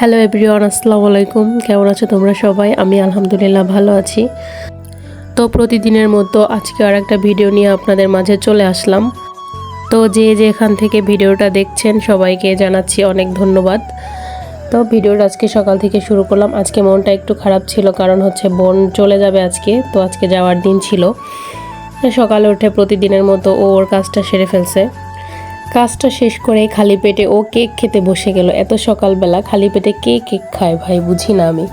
Hello everyone আসসালামু আলাইকুম। কেমন আছো তোমরা সবাই? আমি আলহামদুলিল্লাহ ভালো আছি। তো প্রতিদিনের মতো আজকে আর একটা ভিডিও নিয়ে আপনাদের মাঝে চলে আসলাম। তো যে যে এখান থেকে ভিডিওটা দেখছেন, সবাইকে জানাচ্ছি অনেক ধন্যবাদ। তো ভিডিওটা আজকে সকাল থেকে শুরু করলাম। আজকে মনটা একটু খারাপ ছিল, কারণ হচ্ছে বোন চলে যাবে আজকে। তো আজকে যাওয়ার দিন ছিল। সকালে উঠে প্রতিদিনের মতো ওর কাজটা সেরে ফেলছে। কাজটা শেষ করে খালি পেটে ও কেক খেতে বসে গেল। এত সকালবেলা খালি পেটে কে কেক খায় ভাই, বুঝি না আমি।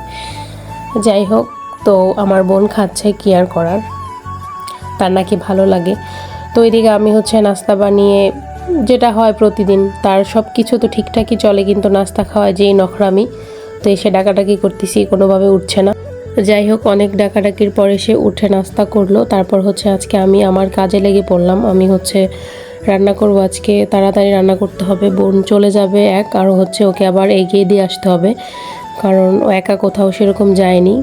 যাই হোক, তো আমার বোন খাচ্ছে, কি আর করার? তার নাকি ভালো লাগে। তো এদিকে আমি হচ্ছে নাস্তা বানিয়ে যেটা হয় প্রতিদিন, তার সব কিছু তো ঠিকঠাকই চলে, কিন্তু নাস্তা খাওয়ায় যেই নখরামি, তো এসে ডাকাডাকি করতেছি, কোনোভাবে উঠছে না। যাই হোক, অনেক ডাকাডাকির পরে সে উঠে নাস্তা করল। তারপর হচ্ছে আজকে আমি আমার কাজে লেগে পড়লাম। আমি হচ্ছে রান্না করব আজকে, তাড়াতাড়ি রান্না করতে হবে। বোন চলে যাবে এক, আর হচ্ছে ওকে আবার এগিয়ে দিয়ে আসতে হবে। কারণ ও একা কোথাও সেরকম যায়নি।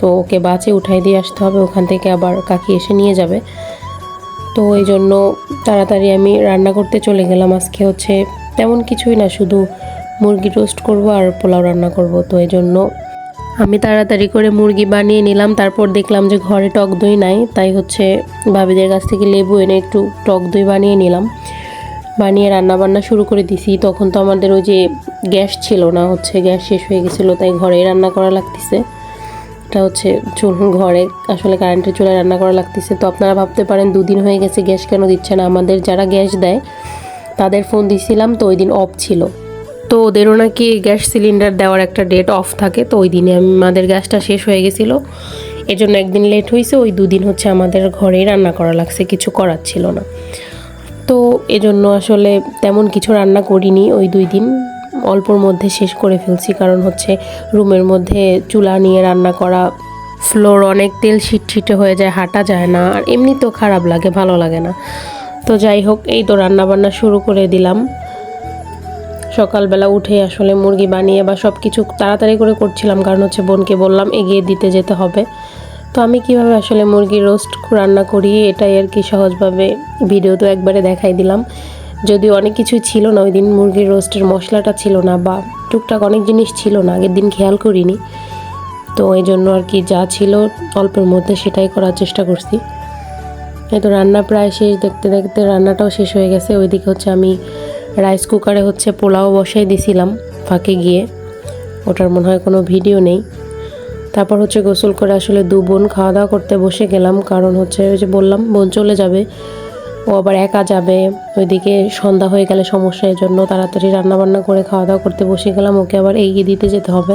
তো ওকে বাসে উঠাই দিয়ে আসতে হবে, ওখান থেকে আবার কাকি এসে নিয়ে যাবে। তো এই জন্য তাড়াতাড়ি আমি রান্না করতে চলে গেলাম। আজকে হচ্ছে তেমন কিছুই না, শুধু মুরগি রোস্ট করব আর পোলাও রান্না করব। তো এই জন্য আমি তাড়াতাড়ি করে মুরগি বানিয়ে নিলাম, তারপর দেখলাম যে ঘরে টক দই নাই, তাই হচ্ছে ভাবিদের কাছ থেকে লেবু এনে একটু টক দই বানিয়ে নিলাম। বানিয়ে রান্না বান্না শুরু করে দিছি, তখন তো আমাদের ওই যে গ্যাস ছিল না, হচ্ছে গ্যাস শেষ হয়ে গেছিল, তাই ঘরে রান্না করা লাগতেছে। এটা হচ্ছে চুল, ঘরে আসলে কারেন্টের চুলায় রান্না করা লাগতেছে। তো আপনারা ভাবতে পারেন, দুদিন হয়ে গেছে গ্যাস কেন দিচ্ছে না। আমাদের যারা গ্যাস দেয়, তাদের ফোন দিছিলাম, তো ওই দিন অফ ছিল। তো ওদেরও নাকি গ্যাস সিলিন্ডার দেওয়ার একটা ডেট অফ থাকে, তো ওই দিনে আমাদের গ্যাসটা শেষ হয়ে গেছিল। এজন্য একদিন লেট হয়েছে ওই দুদিন হচ্ছে আমাদের ঘরেই রান্না করা লাগছে, কিছু করার ছিল না। তো এজন্য আসলে তেমন কিছু রান্না করিনি ওই দুই দিন। অল্পর মধ্যে শেষ করে ফেলছি, কারণ হচ্ছে রুমের মধ্যে চুলা নিয়ে রান্না করা ফ্লোর অনেক তেল ছিটছিটে হয়ে যায়, হাঁটা যায় না, আর এমনি তো খারাপ লাগে, ভালো লাগে না। তো যাই হোক, এই তো রান্নাবান্না শুরু করে দিলাম। সকালবেলা উঠে আসলে মুরগি বানিয়ে বা সব কিছু তাড়াতাড়ি করে করছিলাম, কারণ হচ্ছে বোনকে বললাম এগিয়ে দিতে যেতে হবে। তো আমি কীভাবে আসলে মুরগি রোস্ট রান্না করি, এটাই আর কি সহজভাবে ভিডিও তো একবারে দেখাই দিলাম। যদিও অনেক কিছুই ছিল না ওই দিন মুরগির রোস্টের মশলাটা ছিল না বা টুকটাক অনেক জিনিস ছিল না, আগের দিন খেয়াল করিনি। তো এই জন্য আর কি যা ছিল অল্পের মধ্যে সেটাই করার চেষ্টা করছি। এই তো রান্না প্রায় শেষ, দেখতে দেখতে রান্নাটাও শেষ হয়ে গেছে। ওইদিকে হচ্ছে আমি রাইস কুকারে হচ্ছে পোলাও বসাই দিছিলাম ফাঁকে গিয়ে। ওটার মনে হয় কোনো ভিডিও নেই। তারপর হচ্ছে গোসল করে আসলে দু বোন খাওয়া দাওয়া করতে বসে গেলাম, কারণ হচ্ছে ওই যে বললাম, বোন চলে যাবে, ও আবার একা যাবে, ওইদিকে সন্ধ্যা হয়ে গেলে সমস্যা, এই জন্য তাড়াতাড়ি রান্না বান্না করে খাওয়া দাওয়া করতে বসে গেলাম, ওকে আবার এগিয়ে দিতে যেতে হবে।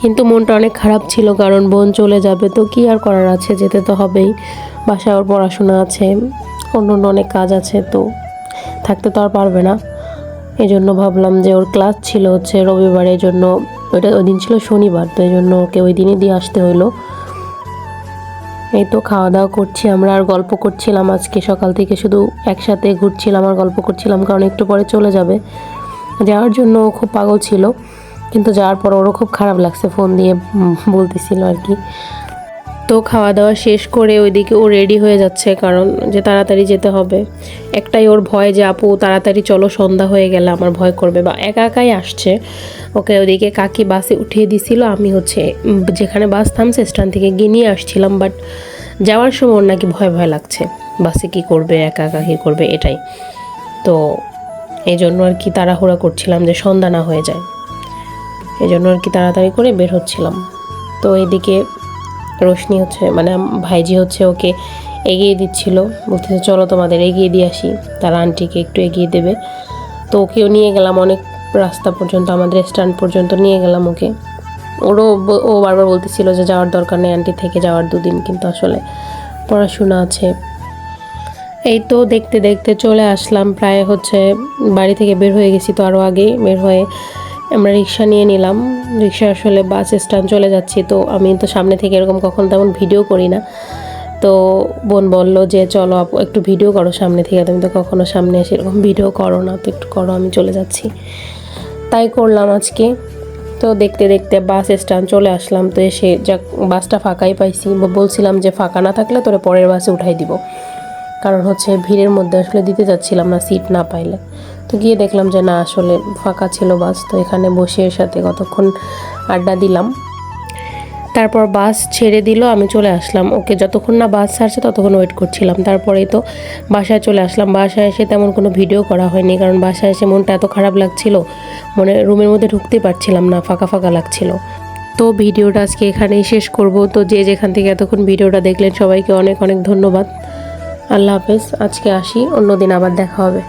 কিন্তু মনটা অনেক খারাপ ছিল, কারণ বোন চলে যাবে, তো কি আর করার আছে, যেতে তো হবেই। বাসায় ওর পড়াশোনা আছে, অন্য অন্য অনেক কাজ আছে, তো থাকতে তো আর পারবে না। এই জন্য ভাবলাম যে ওর ক্লাস ছিল হচ্ছে রবিবারের জন্য ওইটা ওই দিন ছিল শনিবার, তো এই জন্য ওকে ওই দিনই দিয়ে আসতে হলো এই তো খাওয়া দাওয়া করছি আমরা, আর গল্প করছিলাম আজকে সকাল থেকে, শুধু একসাথে ঘুরছিলাম আর গল্প করছিলাম, কারণ একটু পরে চলে যাবে। যাওয়ার জন্য ও খুব পাগল ছিল, কিন্তু যাওয়ার পর ওরও খুব খারাপ লাগছে ফোন দিয়ে বলতেছিল আর কি। তো খাওয়া দাওয়া শেষ করে ওইদিকে ও রেডি হয়ে যাচ্ছে কারণ যে তাড়াতাড়ি যেতে হবে। একটাই ওর ভয় যে, আপু, তাড়াতাড়ি চলো, সন্ধ্যা হয়ে গেলে আমার ভয় করবে। বা একা একাই আসছে। ওকে ওইদিকে কাকি বাসে উঠিয়ে দিছিল। আমি হচ্ছে যেখানে বাস থামছে স্ট্যান্ড থেকে গিয়ে নিয়ে আসছিলাম বাট যাওয়ার সময় ওর নাকি ভয় ভয় লাগছে। বাসে কি করবে, একা একা কী করবে, এটাই। তো এই জন্য আর কি তাড়াহুড়া করছিলাম যে, সন্ধ্যা না হয়ে যায়। এই জন্য আর কি তাড়াতাড়ি করে বের হচ্ছিলাম। তো এইদিকে রোশনি হচ্ছে মানে ভাইজি হচ্ছে ওকে এগিয়ে দিচ্ছিল। বলতেছে, চলো তোমাদের এগিয়ে দিয়ে আসি। তার আন্টিকে একটু এগিয়ে দেবে। তো ওকেও নিয়ে গেলাম অনেক রাস্তা পর্যন্ত, আমাদের স্ট্যান্ড পর্যন্ত নিয়ে গেলাম ওকে। ওরও ও বারবার বলতেছিল যে, যাওয়ার দরকার নেই আন্টি থেকে, যাওয়ার দুদিন কিন্তু আসলে পড়াশোনা আছে। এই তো দেখতে দেখতে চলে আসলাম, প্রায় হচ্ছে বাড়ি থেকে বের হয়ে গেছি তো আরও আগেই বের হয়ে আমরা রিক্সা নিয়ে নিলাম। রিক্সা আসলে বাস স্ট্যান্ড চলে যাচ্ছি, তো আমি তো সামনে থেকে এরকম কখন তেমন ভিডিও করি না। তো বোন বলল যে, চলো আপু, একটু ভিডিও করো সামনে থেকে, তুমি তো কখনো সামনে এসে এরকম ভিডিও করো না, তো একটু করো, আমি চলে যাচ্ছি। তাই করলাম আজকে। তো দেখতে দেখতে বাস স্ট্যান্ড চলে আসলাম, তো এসে যাক বাসটা ফাঁকাই পাইছি। বলছিলাম যে, ফাঁকা না থাকলে তোরে পরের বাসে উঠাই দিব। কারণ হচ্ছে ভিড়ের মধ্যে আসলে দিতে যাচ্ছিলাম না সিট না পাইলে। তো গিয়ে দেখলাম যে না, আসলে ফাঁকা ছিল বাস তো এখানে বসে এর সাথে কতক্ষণ আড্ডা দিলাম। তারপর বাস ছেড়ে দিল, আমি চলে আসলাম। ওকে যতক্ষণ না বাস ছাড়ছে ততক্ষণ ওয়েট করছিলাম। তারপরেই তো বাসায় চলে আসলাম। বাসায় এসে তেমন কোনো ভিডিও করা হয়নি, কারণ বাসায় এসে মনটা এত খারাপ লাগছিল, মনে রুমের মধ্যে ঢুকতে পারছিলাম না, ফাঁকা ফাঁকা লাগছিল। তো ভিডিওটা আজকে এখানেই শেষ করব। তো যে যেখান থেকে এতক্ষণ ভিডিওটা দেখলেন, সবাইকে অনেক অনেক ধন্যবাদ। আল্লাহ হাফেজ আজকে আসি অন্যদিন আবার দেখা হবে।